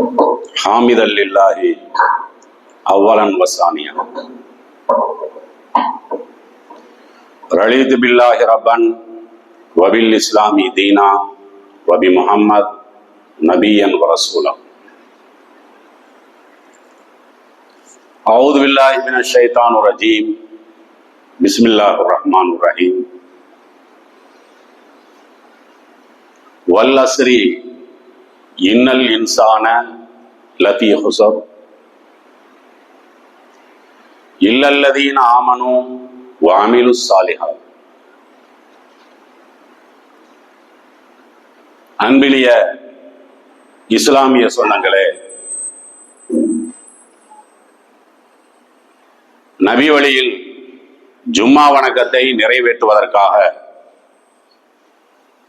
حامد اللہ اولا وسانیا رلیت باللہ ربن وبالاسلامی دینا وبی محمد نبی و رسولا. اعوذ باللہ من الشیطان الرجیم. بسم اللہ الرحمن الرحیم. واللسری இன்னல் இன்சான லத்திய ஹுசர். இல்லல்லதீன் ஆமனு வாமிலு சாலிஹா அன்பிலிய இஸ்லாமிய சொன்னங்களே நபி வழியில் ஜும்மா வணக்கத்தை நிறைவேற்றுவதற்காக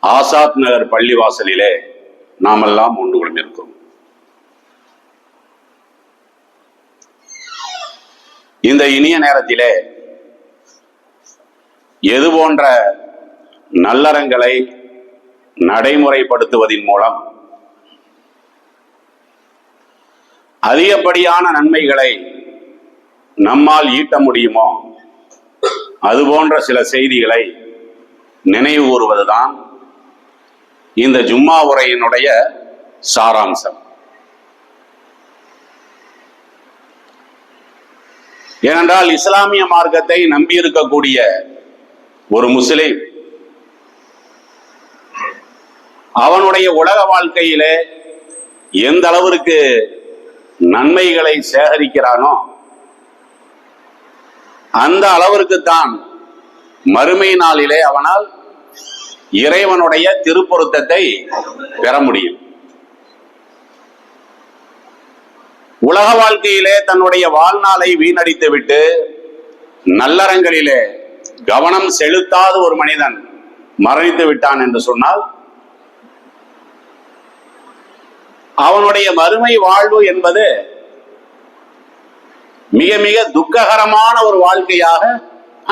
ஆசாத் நகர் பள்ளிவாசலிலே நாமெல்லாம் ஒன்று கொண்டிருக்கிறோம் இந்த இனிய நேரத்திலே எது போன்ற நல்லறங்களை நடைமுறைப்படுத்துவதன் மூலம் அதிகப்படியான நன்மைகளை நம்மால் ஈட்ட முடியுமோ? அது போன்ற சில செய்திகளை நினைவு கூறுவதுதான் இந்த ஜும்மா உரையினுடைய சாராம்சம். ஏனென்றால் இஸ்லாமிய மார்க்கத்தை நம்பி இருக்கக்கூடிய ஒரு முஸ்லிம் அவனுடைய உலக வாழ்க்கையிலே எந்த அளவிற்கு நன்மைகளை சேகரிக்கிறானோ அந்த அளவிற்கு தான் மறுமை நாளிலே அவனால் இறைவனுடைய திருப்பொருத்தத்தை பெற முடியும். உலக வாழ்க்கையிலே தன்னுடைய வாழ்நாளை வீணடித்து விட்டு நல்லறங்களிலே கவனம் செலுத்தாத ஒரு மனிதன் மரணித்து விட்டான் என்று சொன்னால் அவனுடைய மறுமை வாழ்வு என்பது மிக மிக துக்ககரமான ஒரு வாழ்க்கையாக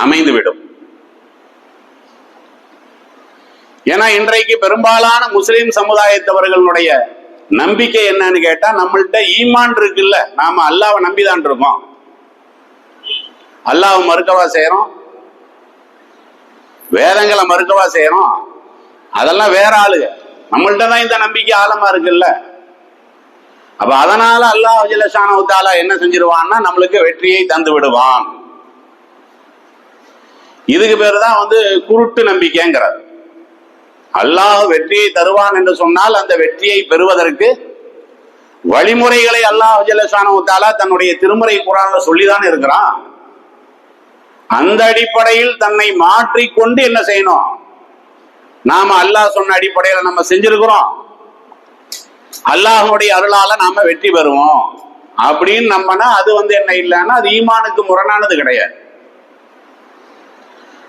அமைந்துவிடும். ஏன்னா இன்றைக்கு பெரும்பாலான முஸ்லீம் சமுதாயத்தவர்களுடைய நம்பிக்கை என்னன்னு கேட்டா நம்மள்ட்ட ஈமான் இருக்குல்ல. நாம அல்லாவை நம்பிதான் இருக்கோம். அல்லாவை மறுக்கவா செய்யறோம் வேதங்களை மறுக்கவா செய்யறோம் அதெல்லாம் வேற ஆளுங்க நம்மள்ட்ட தான் இந்த நம்பிக்கை ஆழமா இருக்குல்ல. அப்ப அதனால அல்லாஹ் ஜலசானவுத்தாலா என்ன செஞ்சிருவான்னா நம்மளுக்கு வெற்றியை தந்து விடுவான். இதுக்கு பேரு தான் வந்து குருட்டு நம்பிக்கைங்கிறது அல்லாஹ் வெற்றியை தருவான் என்று சொன்னால் அந்த வெற்றியை பெறுவதற்கு வழிமுறைகளை அல்லாஹ் ஜல்லசானவுத்தாலா தன்னுடைய திருமுறை குரான்ல சொல்லிதான் இருக்கிறான். அந்த அடிப்படையில் தன்னை மாற்றிக்கொண்டு என்ன செய்யணும்? நாம அல்லாஹ் சொன்ன அடிப்படையில நம்ம செஞ்சிருக்கிறோம். அல்லாஹுடைய அருளால நாம வெற்றி பெறுவோம். அப்படின்னு நம்மனா அது வந்து என்ன இல்லைன்னா அது ஈமானுக்கு முரணானது கிடையாது.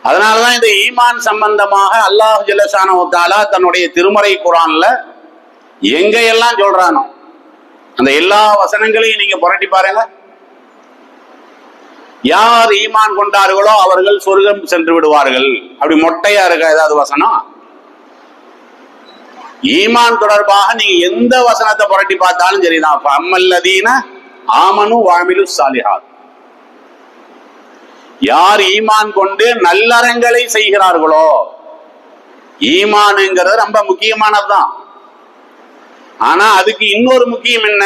அதனாலதான் இந்த ஈமான் சம்பந்தமாக அல்லாஹ் ஜல்லசானவுத்தாலா தன்னுடைய திருமறை குரான்ல எங்கையெல்லாம் சொல்றானோ அந்த எல்லா வசனங்களையும் நீங்க புரட்டி பாருங்க. யார் ஈமான் கொண்டார்களோ அவர்கள் சொர்க்கம் சென்று விடுவார்கள். அப்படி மொட்டையா இருக்க ஏதாவது வசனம்? ஈமான் தொடர்பாக நீங்க எந்த வசனத்தை புரட்டி பார்த்தாலும் சரிதான். அம்மல்லதீன ஆமனு வாமிலு சாலிஹாத் யார் ஈமான் கொண்டு நல்லறங்களை செய்கிறார்களோ ஈமானுங்கிறது ரொம்ப முக்கியமானதுதான். ஆனா அதுக்கு இன்னொரு முக்கியம் என்ன?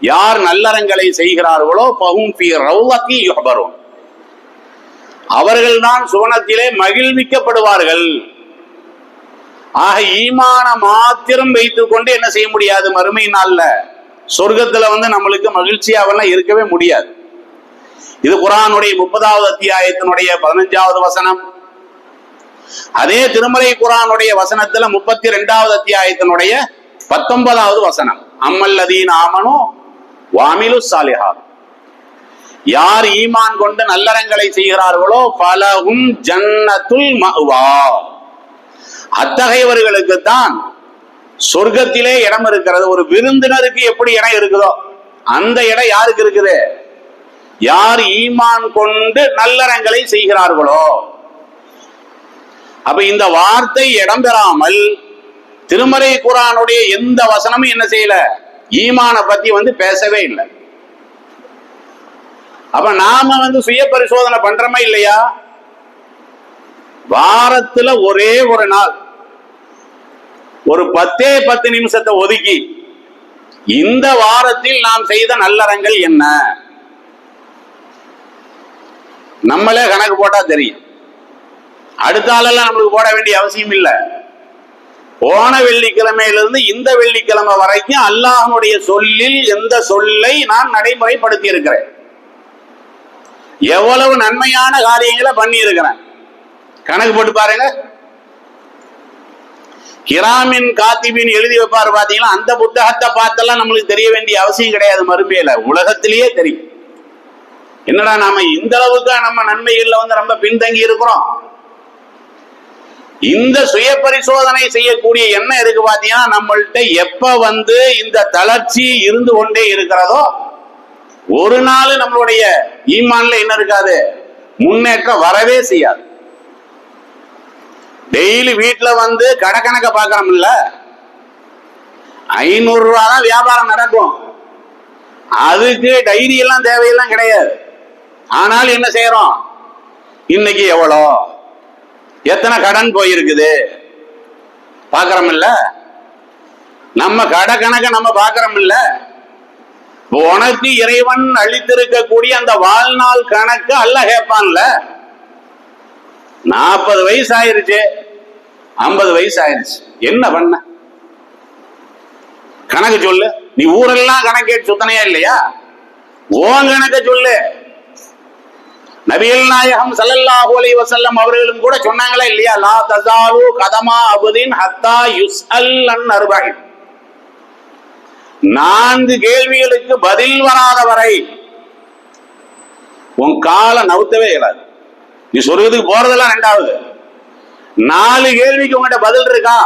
யார் நல்லறங்களை செய்கிறார்களோ பகும் பி ரௌலத்தி யுஹபரும் அவர்கள் தான் சுவனத்திலே மகிழ்விக்கப்படுவார்கள். ஆக ஈமான மாத்திரம் வைத்துக் கொண்டு என்ன செய்ய முடியாது மறுமை நாள்ல? சொர்க்கத்துல வந்து நம்மளுக்கு மகிழ்ச்சியாவெல்லாம் இருக்கவே முடியாது. இது குரானுடைய முப்பதாவது அத்தியாயத்தினுடைய பதினஞ்சாவது வசனம். அதே திருமலை குரானுடைய வசனத்துல முப்பத்தி ரெண்டாவது அத்தியாயத்தினுடைய பத்தொன்பதாவது வசனம். அம்மல்லதீன் ஆமனோ வாமிலு சாலிஹா யார் ஈமான் கொண்டு நல்லறங்களை செய்கிறார்களோ பலகும் ஜன்னத்துல் மகுவா அத்தகையவர்களுக்கு தான் சொர்க்கத்திலே இடம் இருக்கிறது. ஒரு விருந்தினருக்கு எப்படி இடம் இருக்குதோ அந்த இடம் யாருக்கு இருக்குது? யார் ஈமான் கொண்டு நல்லறங்களை செய்கிறார்களோ? அப்ப இந்த வார்த்தை இடம்பெறாமல் திருமறை குரானுடைய எந்த வசனமும் என்ன செய்யல? ஈமான பத்தி வந்து பேசவே இல்லை. அப்ப நாம வந்து சுய பரிசோதனை பண்றோமா இல்லையா? வாரத்துல ஒரே ஒரு நாள் ஒரு பத்தே பத்து நிமிஷத்தை ஒதுக்கி இந்த வாரத்தில் நாம் செய்த நல்லறங்கள் என்ன? நம்மளே கணக்கு போட்டா தெரியும். அடுத்த ஆளெல்லாம் நம்மளுக்கு போட வேண்டிய அவசியம் இல்லை. போன வெள்ளிக்கிழமையிலிருந்து இந்த வெள்ளிக்கிழமை வரைக்கும் அல்லாஹனுடைய சொல்லில் எந்த சொல்லை நான் நடைமுறைப்படுத்தி இருக்கிறேன் எவ்வளவு நன்மையான காரியங்களை பண்ணி இருக்கிறேன் கணக்கு போட்டு பாருங்க. கிராமின் காத்திபின் எழுதி வைப்பாரு பாத்தீங்களா? அந்த புத்தகத்தை பார்த்தெல்லாம் நம்மளுக்கு தெரிய வேண்டிய அவசியம் கிடையாது மறுமையில. உலகத்திலேயே தெரியும். என்னடா நாம இந்த அளவுக்கு நம்ம நன்மைகள்ல வந்து ரொம்ப பின்தங்கி இருக்கிறோம்? இந்த சுய பரிசோதனை செய்யக்கூடிய என்ன இருக்கு பாத்தீங்கன்னா நம்மள்ட்ட எப்ப வந்து இந்த தளர்ச்சி இருந்து கொண்டே இருக்கிறதோ ஒரு நாள் நம்மளுடைய ஈமான்ல என்ன இருக்காது? முன்னேற்றம் வரவே செய்யாது. டெய்லி வீட்டுல வந்து கடை கணக்க பாக்குறோம்ல ஐநூறு ரூபா தான் வியாபாரம் நடக்கும். அதுக்கு டைரி எல்லாம் தேவையெல்லாம் கிடையாது. ஆனால் என்ன செய்யறோம்? இன்னைக்கு எவ்வளோ? எத்தனை கடன் போயிருக்குது? பாக்குறோம் இல்ல நம்ம கடை கணக்கை நம்ம பாக்குறோம் இல்ல உனக்கு இறைவன் அளித்திருக்கக்கூடிய அந்த வாழ்நாள் கணக்கு அல்ல கேட்பான்ல. நாற்பது வயசு ஆயிருச்சு ஐம்பது வயசு ஆயிருச்சு என்ன பண்ண? கணக்கு சொல்லு. நீ ஊரெல்லாம் கணக்கே சுத்தனையா இல்லையா? ஓன் கணக்க சொல்லு. நபியல் நாயகம் சல்லல்லாஹு அலைஹி வஸல்லம் அவர்களும் கூட சொன்னாங்களா இல்லையா? லா தஸாலு கதமா அபுதின் ஹத்தா யுஸ்அல் அன் அர்பஇன் நான்கு கேள்விகளுக்கு பதில் வராத வரை உன் காலை நவுத்தவே இயலாது. நீ சொர்க்கத்துக்கு போறதெல்லாம் ரெண்டாவது. நாலு கேள்விக்கு உங்ககிட்ட பதில் இருக்கா?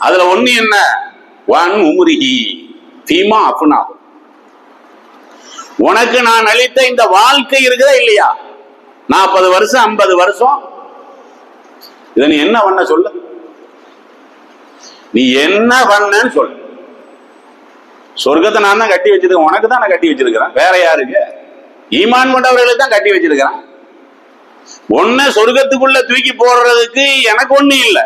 அதுல ஒண்ணு என்ன? வன் உமுரிகி தீமா அப்புனா உனக்கு நான் அளித்த இந்த வாழ்க்கை இருக்குதா இல்லையா? நாற்பது வருஷம் ஐம்பது வருஷம். இதை நீ என்ன பண்ண சொல்லு? நீ என்ன பண்ணன்னு சொல்லு. சொர்க்கத்தை நான் தான் கட்டி வச்சிருக்கேன் உனக்கு தான் நான் கட்டி வச்சிருக்கிறேன். வேற யாருக்கு ஈமான் கொண்டவர்களுக்கு தான் கட்டி வச்சிருக்கிறேன். ஒன்ன சொர்க்கத்துக்குள்ள தூக்கி போடுறதுக்கு எனக்கு ஒண்ணு இல்லை.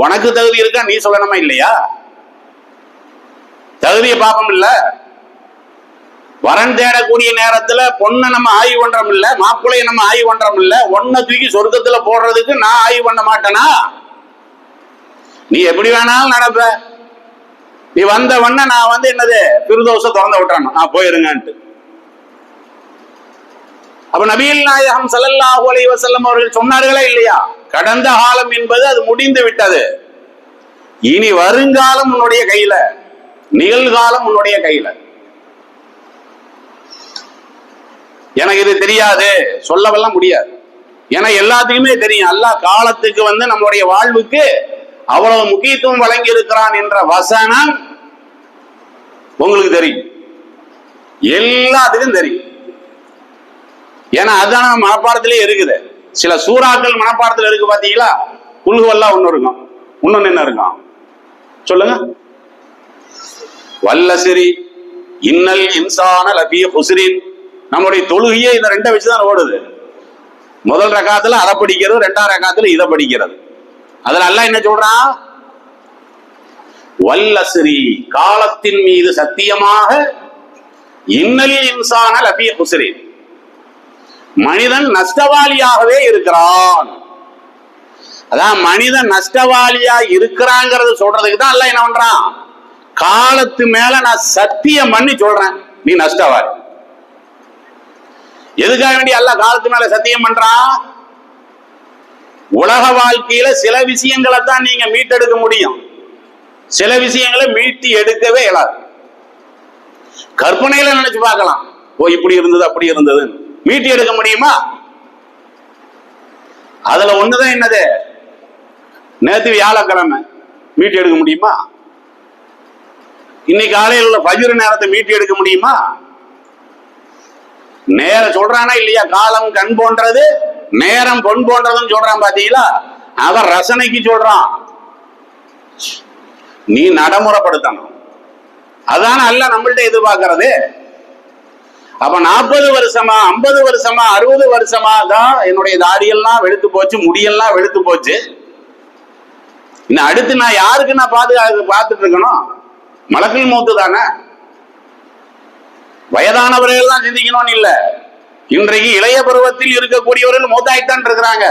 உனக்கு தகுதி இருக்கா? நீ சொல்லணுமா இல்லையா? தகுதியை பாப்பம் இல்லை? வரன் தேடக்கூடிய நேரத்துல பொண்ணை நம்ம ஆய்வு பண்றோம் இல்ல மாப்பிள்ளைய நம்ம ஆய்வு பண்றோம் இல்ல ஒன்ன தூக்கி சொர்க்கத்துல போடுறதுக்கு நான் ஆய்வு பண்ண மாட்டேனா? நீ எப்படி வேணாலும் நடப்ப. நீ வந்த வண்ண நான் வந்து என்னது பிரிதோஷ திறந்து விட்டுறேன் நான் போயிருங்கன்ட்டு. அப்ப நபீல் நாயகம் ஸல்லல்லாஹு அலைஹி வசல்லம் அவர்கள் சொன்னார்களா இல்லையா? கடந்த காலம் என்பது அது முடிந்து விட்டது. இனி வருங்காலம் உன்னுடைய கையில நிகழ்காலம் உன்னுடைய கையில. எனக்கு இது தெரியாது. சொல்லவெல்லாம் முடியாது. ஏன்னா எல்லாத்துக்குமே தெரியும். எல்லா காலத்துக்கு வந்து நம்மளுடைய வாழ்வுக்கு அவ்வளவு முக்கியத்துவம் வழங்கி இருக்கிறான் என்ற வசனம் உங்களுக்கு தெரியும். எல்லாத்துக்கும் தெரியும். ஏன்னா அதுதான் மனப்பாடத்திலே இருக்குது. சில சூறாக்கள் மனப்பாடத்தில் இருக்கு பாத்தீங்களா? குல்குவல்லா ஒண்ணு இருக்கும். இன்னொன்னு என்ன இருக்கும்? சொல்லுங்க. வல்லசிரி இன்னல் இன்சான லபி ஹுஸ்ரின். நம்முடைய தொழுகையே இந்த ரெண்டை வச்சுதான் ஓடுது. முதல் ரகாத்துல அதை படிக்கிறது ரெண்டாம் ரகாத்துல இதை படிக்கிறது. அதுல அல்ல என்ன சொல்றான் வல்லசிரி காலத்தின் மீது சத்தியமாக இன்னலில் இன்சான லபிய ஹுஸ்ரின் மனிதன் நஷ்டவாளியாகவே இருக்கிறான். அதான் மனிதன் நஷ்டவாளியா இருக்கிறாங்கிறது சொல்றதுக்கு தான் அல்ல என்ன பண்றான்? காலத்து மேல நான் சத்தியம் பண்ணி சொல்றேன். நீ நஷ்டவாளி. எதுக்காக வேண்டி அல்ல காலத்து மேல சத்தியம் பண்றான் உலக வாழ்க்கையில சில விஷயங்களை தான் நீங்க மீட்டெடுக்க முடியும். சில விஷயங்களை மீட்டி எடுக்கவே இயலாது. கற்பனையில நினைச்சு பார்க்கலாம். ஓ இப்படி இருந்தது அப்படி இருந்தது. மீட்டி எடுக்க முடியுமா? அதுல ஒண்ணுதான் என்னது? நேத்து வியாழக்கிழமை. மீட்டி எடுக்க முடியுமா? இன்னைக்கு காலையில் உள்ள பஜிர நேரத்தை மீட்டி எடுக்க முடியுமா? நேர சொல்றானா இல்லையா? காலம் கண் போன்றது நேரம் பொன் போன்றதுன்னு சொல்றான் பாத்தீங்களா? அவன் ரசனைக்கு சொல்றான். நீ நடைமுறைப்படுத்தணும். அதான அல்ல நம்மள்ட்ட எதிர்பார்க்கறது. அப்ப நாற்பது வருஷமா ஐம்பது வருஷமா அறுபது வருஷமா தான் என்னுடைய தாடியெல்லாம் வெளுத்து போச்சு முடியெல்லாம் வெளுத்து போச்சு. இன்னும் அடுத்து நான் யாருக்கு நான் பாதுகாத்து பார்த்துட்டு இருக்கணும்? மலக்கில் மூத்து தானே? வயதானவர்கள் தான் சிந்திக்கணும்னு இல்ல. இன்றைக்கு இளைய பருவத்தில் இருக்கக்கூடியவர்கள் மூத்தாய்த்தான் இருக்கிறாங்க.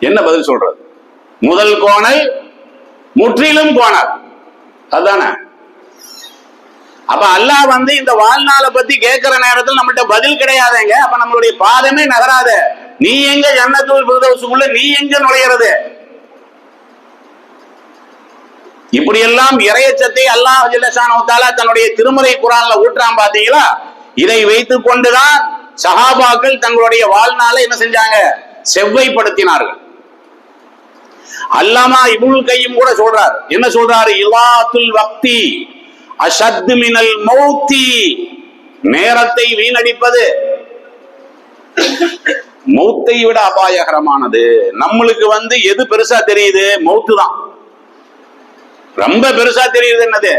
என்ன பதில் சொல்றது? முதல் கோணல் முற்றிலும் கோணல். அதானே? அப்ப அல்லாஹ் வந்து இந்த வாழ்நாளை பத்தி கேட்கிற நேரத்தில் நம்மள்ட்ட பதில் கிடையாதுங்க. அப்ப நம்மளுடைய பாதமே நகராத. நீ எங்க ஜன்னத்துல் பிரதோசுக்குள்ள நீ எங்க நுழையிறது? இப்படியெல்லாம் இறையச்சத்தை அல்லாஹ் ஜில்லசானவத்தால தன்னுடைய திருமுறை குரான்ல ஊற்றான் பாத்தீங்களா? இதை வைத்துக் கொண்டுதான் சஹாபாக்கள் தங்களுடைய வாழ்நாளை என்ன செஞ்சாங்க? செவ்வைப்படுத்தினார்கள். அல்லாமா இபுல் கையும் கூட சொல்றார். என்ன சொல்றாரு? இலாத்துல் வக்தி அசத்து மினல் மௌத்தி. நேரத்தை வீணடிப்பது. மௌத்தை விட அபாயகரமானது. நம்மளுக்கு வந்து எது பெருசா தெரியுது? மௌத்து தான் ரொம்ப பெருசா தெரியுது என்னது?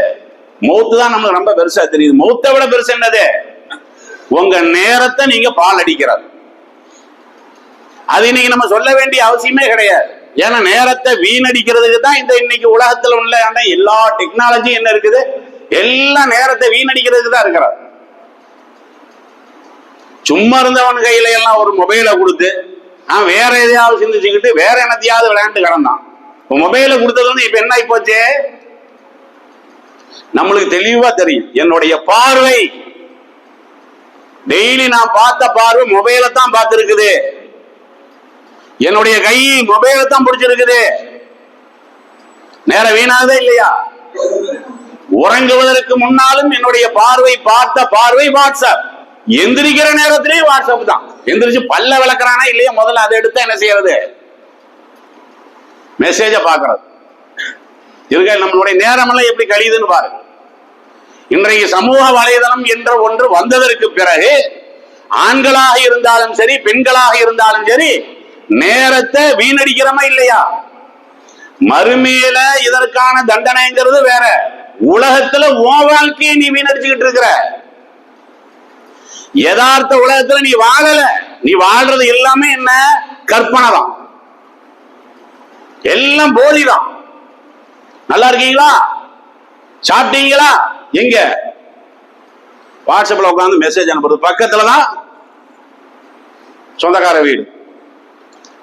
மௌத்து தான் நமக்கு ரொம்ப பெருசா தெரியுது. மௌத்தை விட பெருசு என்னது? உங்க நேரத்தை நீங்க பால் அடிக்கிறது. அது இன்னைக்கு நம்ம சொல்ல வேண்டிய அவசியமே கிடையாது. ஏன்னா நேரத்தை வீணடிக்கிறதுக்கு தான் இந்த இன்னைக்கு உலகத்துல உள்ள ஆனா எல்லா டெக்னாலஜியும் என்ன இருக்குது? எல்லாம் நேரத்தை வீணடிக்கிறதுக்கு தான் இருக்கிறார் சும்மா இருந்தவன் கையில எல்லாம் ஒரு மொபைலை கொடுத்து அவன் வேற எதையாவது சிந்திச்சுக்கிட்டு வேற என்னத்தையாவது விளையாண்டு கிடந்தான். மொபைலை கொடுத்தது வந்து இப்ப என்ன ஆயிப்போச்சு? நம்மளுக்கு தெளிவா தெரியும். என்னுடைய பார்வை. டெய்லி நான் பார்த்த பார்வை மொபைலை தான் பார்த்திருக்குது. என்னுடைய கை மொபைலை தான் பிடிச்சிருக்குது. நேரம் வீணாதே இல்லையா? உறங்குவதற்கு முன்னாலும் என்னுடைய பார்வை பார்த்த பார்வை வாட்ஸ்அப். எந்திரிக்கிற நேரத்திலேயே வாட்ஸ்அப் தான். எந்திரிச்சு பல்ல விளக்குறானா இல்லையா? முதல்ல அதை எடுத்து என்ன செய்யறது? மெசேஜை பார்க்கறது. இருக்க நம்மளுடைய நேரமெல்லாம் எப்படி கழியுதுன்னு பாருங்க. இன்றைய சமூக வலைதளம் என்ற ஒன்று வந்ததற்கு பிறகு ஆண்களாக இருந்தாலும் சரி பெண்களாக இருந்தாலும் சரி நேரத்தை வீணடிக்கிறோமா இல்லையா? மறுமையில இதற்கான தண்டனைங்கிறது வேற. உலகத்துல ஓ வாழ்க்கையை நீ வீணடிச்சுக்கிட்டு இருக்கிற. யதார்த்த உலகத்துல நீ வாழல. நீ வாழ்றது எல்லாமே என்ன? கற்பனை தான். எல்லாம் போதி தான் நல்லா இருக்கீங்களா? சாப்பிட்டீங்களா? எங்க? வாட்ஸ்அப்ல உட்காந்து மெசேஜ் அனுப்புறது. பக்கத்துல தான் சொந்தக்கார வீடு.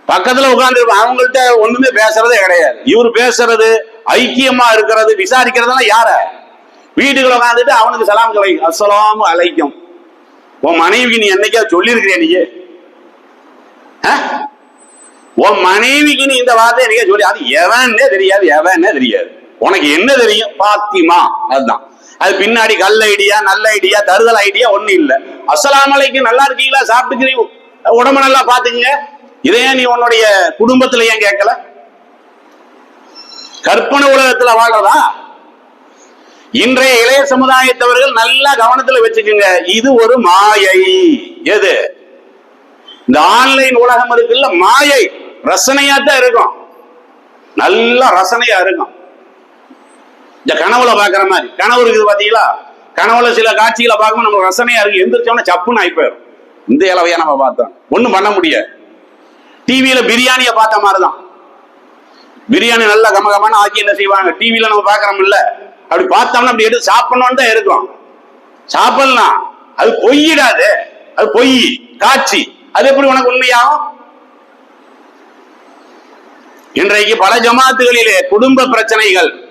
பக்கத்துல உட்கார்ந்து அவங்கள்ட்ட ஒண்ணுமே பேசுறதே கிடையாது. இவர் பேசுறது ஐக்கியமா இருக்கிறது விசாரிக்கிறதெல்லாம் யார? வீட்டுக்குள்ள உட்காந்துட்டு அவனுக்கு சலாம் கலை. அஸ்ஸலாமு அழைக்கும் உன் மனைவிக்கு நீ என்னைக்கா சொல்லியிருக்கிறியா நீ ஆ? உன் மனைவிக்கு நீ இந்த வார்த்தை நீங்க சொல்லி அது எவன்னே தெரியாது எவன்னே தெரியாது. உனக்கு என்ன தெரியும்? பாத்திமா. அதுதான். அது பின்னாடி கல் ஐடியா நல்ல ஐடியா தருதல் ஐடியா ஒண்ணு இல்ல. அசலாமலைக்கு நல்லா இருக்கீங்களா? சாப்பிட்டுக்கிறீங்க உடம்பு நல்லா பாத்துக்கங்க. இதையே நீ உன்னுடைய குடும்பத்துல ஏன் கேட்கல? கற்பனை உலகத்துல வாழ்றதா? இன்றைய இளைய சமுதாயத்தவர்கள் நல்லா கவனத்துல வச்சுக்கோங்க. இது ஒரு மாயை. எது? இந்த ஆன்லைன் உலகம் இருக்குல்ல மாயை. ரசனையா தான் இருக்கும். நல்ல ரசனையா இருக்கும். இந்த கனவுல பாக்குற மாதிரி கனவு இருக்குது பாத்தீங்களா? கனவுல சில காட்சிகளை பார்க்கும்போது நம்ம ரசனையா இருக்கு. எந்திரிச்சோம்னா சப்புன்னு ஆகி போயிடும் இந்த இலவையா நம்ம பார்த்தோம். ஒன்றும் பண்ண முடியாது. டிவியில பிரியாணியை பார்த்த மாதிரிதான். பிரியாணி நல்லா கமகமான ஆக்கி என்ன செய்வாங்க? டிவியில நம்ம பாக்குறோம்ல அப்படி பார்த்தோம்னா அப்படி எடுத்து சாப்பிடணும்னு தான் இருக்கும். சாப்பிடலாம் அது பொய்யிடாது. அது பொய் காட்சி. அது எப்படி உனக்கு உண்மையாகும்? இன்றைக்கு பல ஜமாத்துகளிலே குடும்ப பிரச்சனைகள்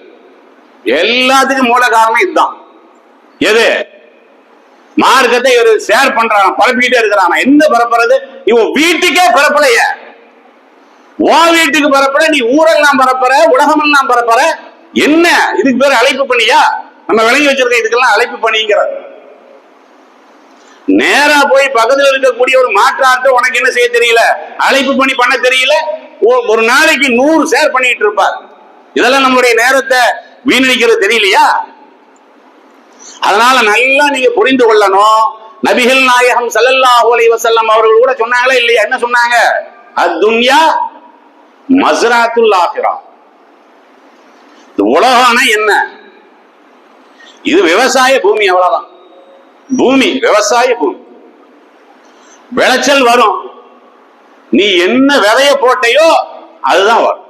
எல்லாத்துக்கும் மூல காரணம் இதுதான். எது? மார்க்கத்தை இவர் ஷேர் பண்றான் பரப்பிக்கிட்டே இருக்கிறான். என்ன பரப்புறது? இவன் வீட்டுக்கே பரப்பலைய. உன் வீட்டுக்கு பரப்புற நீ ஊரெல்லாம் பரப்புற உலகமெல்லாம் பரப்புற. என்ன? இதுக்கு பேர் அழைப்பு பண்ணியா நம்ம விளங்கி வச்சிருக்க இதுக்கெல்லாம் அழைப்பு பண்ணிங்கிற நேரா போய் பக்கத்துல இருக்கக்கூடிய ஒரு மாற்றார்த்த உனக்கு என்ன செய்ய தெரியல? அழைப்பு பண்ணி பண்ண தெரியல? ஒரு நாளைக்கு நூறு ஷேர் பண்ணிட்டு இருப்பார். இதெல்லாம் நம்மளுடைய நேரத்தை வீணடிக்கிறது தெரியலையா? அதனால நல்லா நீங்க புரிந்து கொள்ளணும். நபிகள் நாயகம் ஸல்லல்லாஹு அலைஹி வஸல்லம் அவர்கள் கூட சொன்னாங்களா இல்லையா? என்ன சொன்னாங்க? அத்துன்யா மஸ்ராத்துல் ஆஹிரா. உலகம்னா என்ன? இது விவசாய பூமி அவ்வளவுதான். பூமி விவசாய பூமி. விளைச்சல் வரும். நீ என்ன விதைய போட்டையோ அதுதான் வரும்.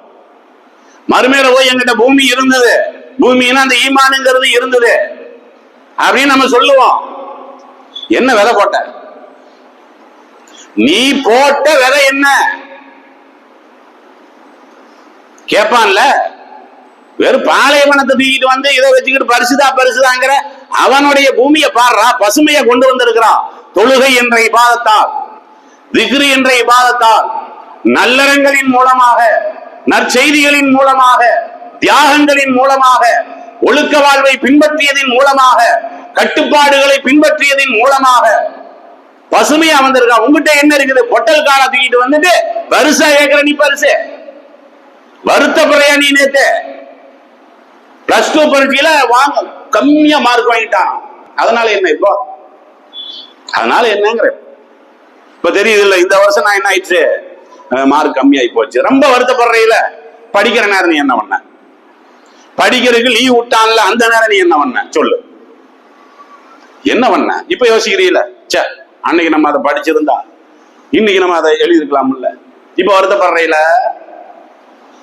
மறுமையில போய் எங்கிட்ட பூமி இருந்தது. பூமின்னா அந்த ஈமானுங்கிறது இருந்தது. அப்படின்னு நம்ம சொல்லுவோம். என்ன விதை போட்ட? நீ போட்ட விதை என்ன? கேப்பான்ல? வெறும் பாலைவனத்தை தூக்கிட்டு வந்து இதை வச்சுக்கிட்டு பரிசுதா பரிசுதாங்கிற அவனுடைய பூமியை பாடுறா பசுமையை கொண்டு வந்திருக்கிறான். தொழுகை என்ற இபாதத்தால் திக்ரு என்ற இபாதத்தால் நல்லறங்களின் மூலமாக நற்செய்திகளின் மூலமாக தியாகங்களின் மூலமாக ஒழுக்க வாழ்வை பின்பற்றியதின் மூலமாக கட்டுப்பாடுகளை பின்பற்றியதின் மூலமாக பசுமையா வந்திருக்கா உங்ககிட்ட என்ன இருக்குது? பொட்டல் கால தூக்கிட்டு வந்துட்டு பரிசா கேட்கிற நீ பரிசு. வருத்த பிறையா நீ நேத்து? பிளஸ் டூ பரீட்சையில வாங்க கம்மியா மார்க் வாங்கிட்டான். அதனால என்ன இப்போ? அதனால என்னங்கிற. இப்ப தெரியுது இல்ல இந்த வருஷம் நான் என்ன ஆயிடுச்சு? மார்க் கம்மியாயி போச்சு. ரொம்ப வருத்தப்படுறையில படிக்கிற நேரம் நீ என்ன பண்ண? படிக்கிறதுக்கு லீவ் விட்டான்ல அந்த நேரம் நீ என்ன பண்ண? சொல்லு. என்ன பண்ண? இப்ப யோசிக்கிறீல சே அன்னைக்கு நம்ம அதை படிச்சிருந்தா இன்னைக்கு நம்ம அதை எழுதிருக்கலாம்ல இப்ப வருத்தப்படுறையில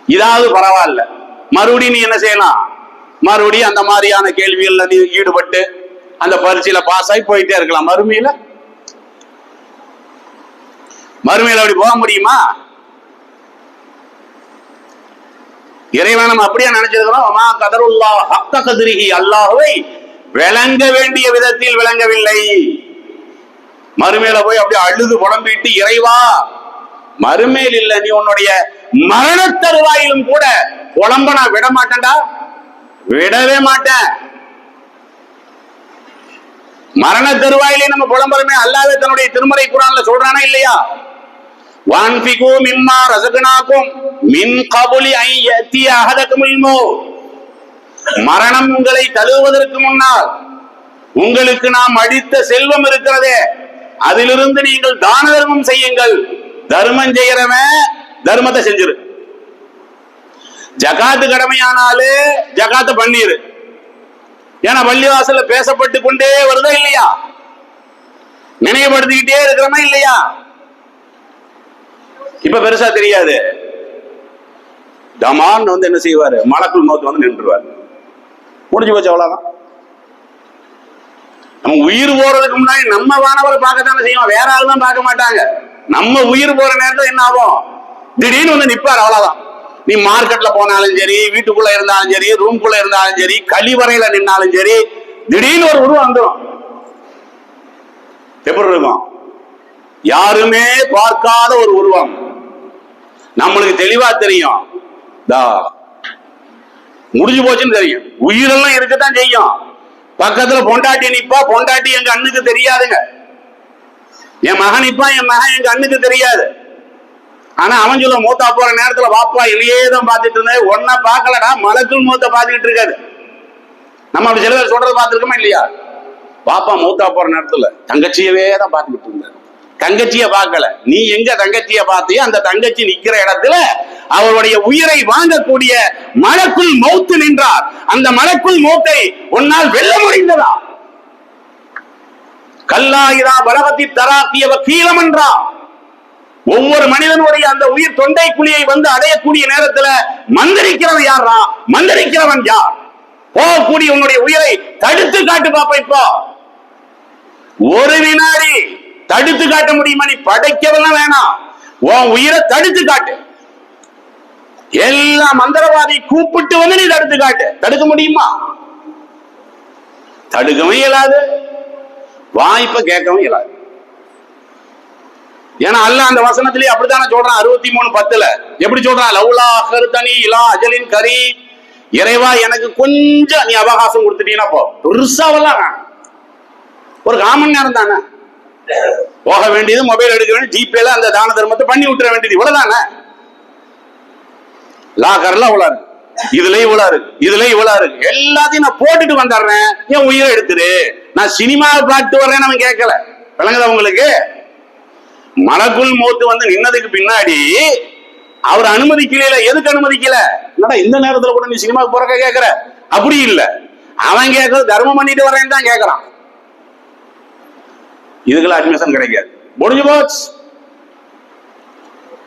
இதாவது பரவாயில்ல. மறுபடியும் நீ என்ன செய்யலாம்? மறுபடியும் அந்த மாதிரியான கேள்விகள்ல நீ ஈடுபட்டு அந்த பரீட்சையில பாஸ் ஆகி போயிட்டே இருக்கலாம். மறுமையில? மறுமையில அப்படி போக முடியுமா? இறைவன் நம்ம அப்படியே நினைச்சிருக்கிறோம். கதருல்லா ஹக்க கதிரிகி அல்லாஹுவை விளங்க வேண்டிய விதத்தில் விளங்கவில்லை. மறுமையில போய் அப்படியே அழுது புலம்பிட்டு இறைவா மறுமையில் இல்ல. நீ உன்னுடைய மரண தருவாயிலும் கூட புலம்ப நான் விட மாட்டேன்டா விடவே மாட்டேன். மரண தருவாயிலே நம்ம புலம்பரமே அல்லாவே தன்னுடைய திருமறை குரான்ல சொல்றானா இல்லையா? வான்பிகோ மிம்மா ரசகனாக்கும் மின் கபுலி ஐ யத்திய அஹதகுமுல் மரணம் உங்களை தழுவுவதற்கு முன்னால் உங்களுக்கு நாம் அடித்த செல்வம் இருக்கிறதே அதிலிருந்து நீங்கள் தான தர்மம் செய்யுங்கள். தர்மம் செய்யறவன் தர்மத்தை செஞ்சிரு. ஜகாத்து கடமையானாலே ஜகாத்து பண்ணிரு. ஏன்னா பள்ளிவாசல்ல பேசப்பட்டு கொண்டே வருதா இல்லையா? நினைவுபடுத்திக்கிட்டே இருக்கிறோமா இல்லையா? இப்ப பெருசா தெரியாது. தமான் வந்து என்ன செய்வாரு? மலக்குள் மௌத்து வந்து நின்றுவார் முடிஞ்சு போச்சு அவ்வளவுதான். நம்ம உயிர் போறதுக்கு முன்னாடி நம்ம வானவரை பார்க்கத்தானே செய்வோம். வேற ஆள் தான் பார்க்க மாட்டாங்க. நம்ம உயிர் போற நேரத்துல என்ன ஆகும்? திடீர்னு வந்து நிற்பார் அவ்வளவுதான். நீ மார்க்கெட்ல போனாலும் சரி வீட்டுக்குள்ள இருந்தாலும் சரி ரூம்குள்ள இருந்தாலும் சரி கழிவறையில நின்னாலும் சரி திடீர்னு ஒரு உருவம் வந்துடும் எப்படி இருக்கும்? யாருமே பார்க்காத ஒரு உருவம். நம்மளுக்கு தெளிவா தெரியும். தா முடிஞ்சு போச்சுன்னு தெரியும். உயிரெல்லாம் இருக்கத்தான் செய்யும். பக்கத்துல பொண்டாட்டி நிப்பா பொண்டாட்டி எங்க அண்ணுக்கு தெரியாதுங்க. என் மகன் நிப்பா என் மகன் எங்க அண்ணுக்கு தெரியாது. ஆனா அவன் சொல்ல மூத்தா போற நேரத்துல வாப்பா இல்லையே தான் பாத்துட்டு இருந்தேன் ஒன்ன பாக்கலடா மலக்குள் மூத்த பாத்துக்கிட்டு இருக்காரு. நம்ம அப்படி சில பேர் சொல்றது பார்த்திருக்கோமா இல்லையா? பாப்பா மூத்தா போற நேரத்துல தங்கச்சியவே தான் பாத்துக்கிட்டு இருந்தாரு. தங்கச்சிய பார்க்கல. நீ எங்க தங்கச்சிய பார்த்தியோ அந்த தங்கச்சி நிக்கிற இடத்துல அவருடைய உயிரை வாங்கக்கூடிய மலக்குள் மௌத்து நின்றார். அந்த மலக்குள் மௌத்தை உன்னால் வெல்ல முடிந்ததா? கல்லாயிரா பலவத்தி தராக்கியவ கீழம் என்றார் ஒவ்வொரு மனிதனுடைய அந்த உயிர் தொண்டை குழியை வந்து அடையக்கூடிய நேரத்துல மந்திரிக்கிறவன் யாரா மந்திரிக்கிறவன் யார்? போகக்கூடிய உன்னுடைய உயிரை தடுத்து காட்டு பாப்ப இப்போ. ஒரு வினாடி தடுத்து காட்ட முடியுமா? நீ படைக்கவெல்லாம் வேணாம். உன் உயிரை தடுத்து காட்டு. எல்லா மந்திரவாதி கூப்பிட்டு வந்து நீ தடுத்து காட்டு. தடுக்க முடியுமா? தடுக்கவும் இயலாது. வாய்ப்பை கேட்கவும் இயலாது. ஏன்னா அல்ல அந்த வசனத்திலே அப்படித்தானே சொல்றான் அறுபத்தி மூணு பத்துல. எப்படி சொல்றான்? லவ்லா கருத்தனி இலா அஜலின் கரி இறைவா எனக்கு கொஞ்சம் நீ அவகாசம் கொடுத்துட்டீங்கன்னா போ. பெருசாவெல்லாம் ஒரு காமன் நேரம் தானே. போக வேண்டியது மொபைல் எடுக்க வேண்டியது ஜிபேல அந்த தான தர்மத்தை பண்ணி விட்டுற வேண்டியது. இவ்வளவுதானே லாக்கர்ல இவ்வளவு இருக்கு. இதுல இவ்வளவு இருக்கு. இதுல இவ்வளவு இருக்கு. எல்லாத்தையும் நான் போட்டுட்டு வந்துடுறேன். என் உயிரை எடுத்துரு. நான் சினிமாவை பார்த்து வர்றேன்னு அவன் கேட்கல. விளங்குதா உங்களுக்கு? மலக்குள் மோத்து வந்து நின்னதுக்கு பின்னாடி அவர் அனுமதிக்கல எதுக்கு அனுமதிக்கல என்னடா இந்த நேரத்துல கூட நீ சினிமாவுக்கு போறக்க கேக்குற? அப்படி இல்ல. அவன் கேட்கறது தர்மம் பண்ணிட்டு வரேன்னு தான் கேக்குறான். இதுக்கெல்லாம் அட்மிஷன் கிடைக்காது. முடிஞ்சு போச்சு.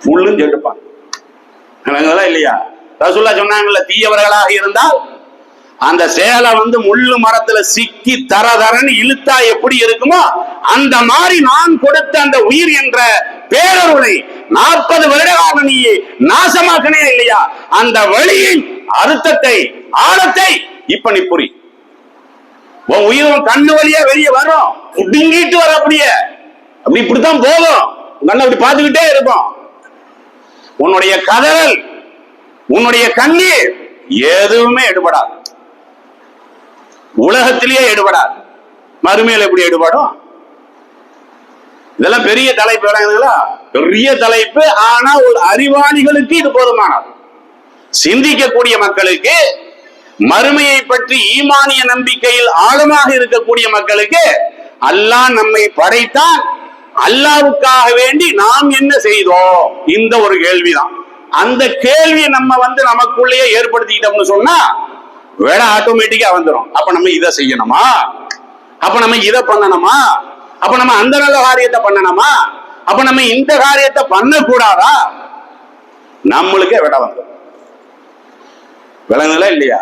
புல்லுன்னு கேட்டுப்பான். இல்லையா? ரசூல்லா சொன்னாங்கல்ல தீயவர்களாக இருந்தால் அந்த சேலை வந்து முள்ளு மரத்துல சிக்கி தர தரன்னு இழுத்தா எப்படி இருக்குமோ அந்த மாதிரி நான் கொடுத்த அந்த உயிர் என்ற பேரருளை நாற்பது வருட காலம் நீ நாசமாக்கனே இல்லையா? அந்த வழியின் அர்த்தத்தை ஆழத்தை இப்ப நீ புரி. உன் உயிரும் கண்ணு வழியா வெளியே வரும். குடுங்கிட்டு வர அப்படியே. அப்படி இப்படித்தான் போகும். கண்ணை அப்படி பார்த்துக்கிட்டே இருக்கும். உன்னுடைய கதறல் உன்னுடைய கண்ணீர் எதுவுமே எடுபடாது. உலகத்திலேயே எடுபடாது. மறுமையில் எப்படி எடுபடும்? இதெல்லாம் பெரிய தலைப்பு விளங்குதுங்களா பெரிய தலைப்பு ஆனா ஒரு அறிவாளிகளுக்கு இது போதுமானது. சிந்திக்கக்கூடிய மக்களுக்கு மறுமையை பற்றி ஈமானிய நம்பிக்கையில் ஆழமாக இருக்கக்கூடிய மக்களுக்கு அல்லாஹ் நம்மை படைத்தான். அல்லாவுக்காக வேண்டி நாம் என்ன செய்தோம்? இந்த ஒரு கேள்விதான். அந்த கேள்வியை நம்ம வந்து நமக்குள்ளேயே ஏற்படுத்திக்கிட்டோம்னு சொன்னா வேலை ஆட்டோமேட்டிக்கா வந்துடும் அப்ப நம்ம இதை செய்யணுமா? அப்ப நம்ம இதை பண்ணணுமா? அப்ப நம்ம அந்த நல்ல காரியத்தை பண்ணணுமா? அப்ப நம்ம இந்த காரியத்தை பண்ணக்கூடாதா? நம்மளுக்கே விட வந்துடும் விளங்குதலா இல்லையா?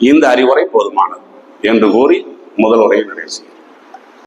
இந்த அறிவுரை போதுமானது என்று கூறி முதல் உரையை நிறைவு செய்யும்